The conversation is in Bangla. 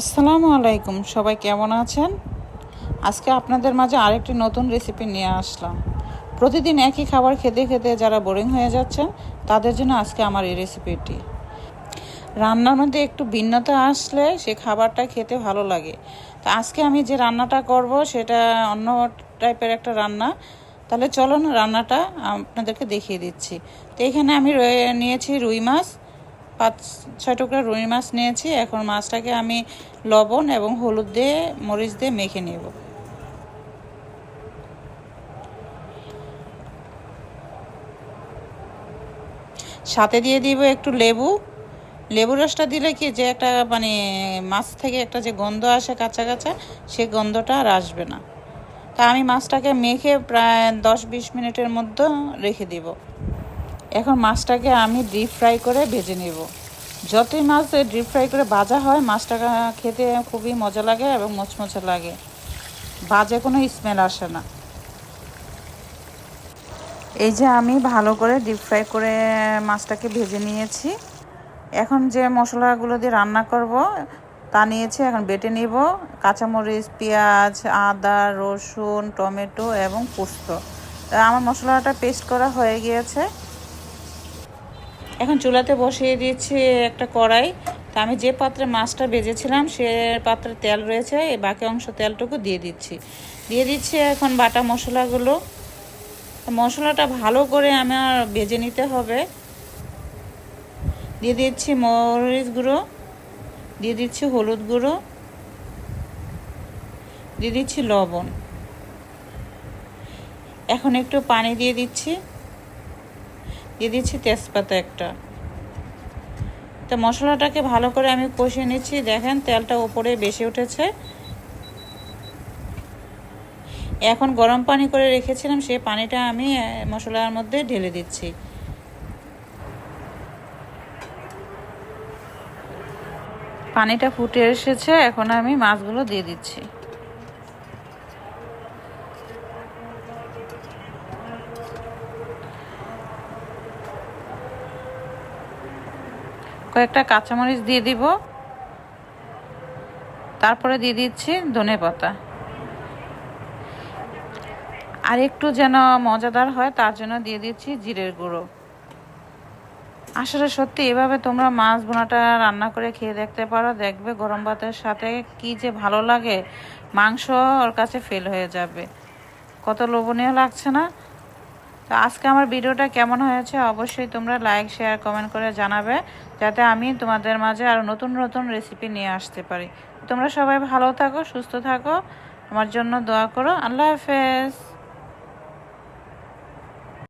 আসসালামু আলাইকুম, সবাই কেমন আছেন? আজকে আপনাদের মাঝে আরেকটি নতুন রেসিপি নিয়ে আসলাম। প্রতিদিন একই খাবার খেতে খেতে যারা বোরিং হয়ে যাচ্ছেন, তাদের জন্য আজকে আমার এই রেসিপিটি রান্নার মধ্যে একটু ভিন্নতা আসলে সে খাবারটা খেতে ভালো লাগে। তো আজকে আমি যে রান্নাটা করব, সেটা অন্য টাইপের একটা রান্না। তাহলে চলো না রান্নাটা আপনাদেরকে দেখিয়ে দিচ্ছি। তো এখানে আমি নিয়েছি রুই মাছ পাঁচ, ছয় টুকরা রুই মাছ নিয়েছি। এখন মাছটাকে আমি লবণ এবং হলুদ দিয়ে, মরিচ দিয়ে মেখে নেব। সাথে দিয়ে দিব একটু লেবু। লেবু রসটা দিলে কি যে একটা মানে মাছ থেকে একটা যে গন্ধ আসে কাঁচা কাঁচা, সে গন্ধটা আর আসবে না। তা আমি মাছটাকে মেখে প্রায় দশ বিশ মিনিটের মধ্যে রেখে দিব। এখন মাছটাকে আমি ডিপ ফ্রাই করে ভেজে নেব। যতই মাছ ডিপ ফ্রাই করে ভাজা হয় মাছটা খেতে খুবই মজা লাগে এবং মচমচে লাগে। বাজে কোনো স্মেল আসে না। এই যে আমি ভালো করে ডিপ ফ্রাই করে মাছটাকে ভেজে নিয়েছি। এখন যে মশলাগুলো দিয়ে রান্না করব, তা নিয়েছি এখন বেটে নিব। কাঁচামরিচ, পেঁয়াজ, আদা, রসুন, টমেটো এবং পোস্ত। আমার মশলাটা পেস্ট করা হয়ে গিয়েছে। এখন চুলাতে বসিয়ে দিয়েছি একটা কড়াই। তা আমি যে পাত্রে মাছটা ভেজেছিলাম, সে পাত্রে তেল রয়েছে, এই বাকি অংশ তেলটুকু দিয়ে দিচ্ছি। দিয়ে দিচ্ছি এখন বাটা মশলাগুলো। মশলাটা ভালো করে আমার ভেজে নিতে হবে। দিয়ে দিচ্ছি মরিচ গুঁড়ো, দিয়ে দিচ্ছি হলুদ গুঁড়ো, দিয়ে দিচ্ছি লবণ। এখন একটু পানি দিয়ে দিচ্ছি। দিয়ে দিচ্ছি তেজপাতা একটা। তো মশলাটাকে ভালো করে আমি কষিয়ে নিচ্ছি। দেখেন তেলটা ওপরে বেশি উঠেছে। এখন গরম পানি করে রেখেছিলাম সেই পানিটা আমি মশলার মধ্যে ঢেলে দিচ্ছি। পানিটা ফুটে এসেছে, এখন আমি মাছগুলো দিয়ে দিচ্ছি। কয়েকটা কাঁচামরিচ দিয়ে দিব। তারপরে দিয়ে দিচ্ছি ধনে পাতা। আর একটু যেন মজাদার হয়, তার জন্য দিয়ে দিচ্ছি জিরের গুঁড়ো। আসলে সত্যি এভাবে তোমরা মাছ বোনাটা রান্না করে খেয়ে দেখতে পারো, দেখবে গরম ভাতের সাথে কি যে ভালো লাগে, মাংস ওর কাছে ফেল হয়ে যাবে। কত লোভনীয় লাগছে না? তো আজকে আমার ভিডিওটা কেমন হয়েছে অবশ্যই তোমরা লাইক শেয়ার কমেন্ট করে জানাবে, যাতে আমি তোমাদের মাঝে আরও নতুন নতুন রেসিপি নিয়ে আসতে পারি। তোমরা সবাই ভালো থাকো, সুস্থ থাকো। আমার জন্য দোয়া করো। আল্লাহ হাফেজ।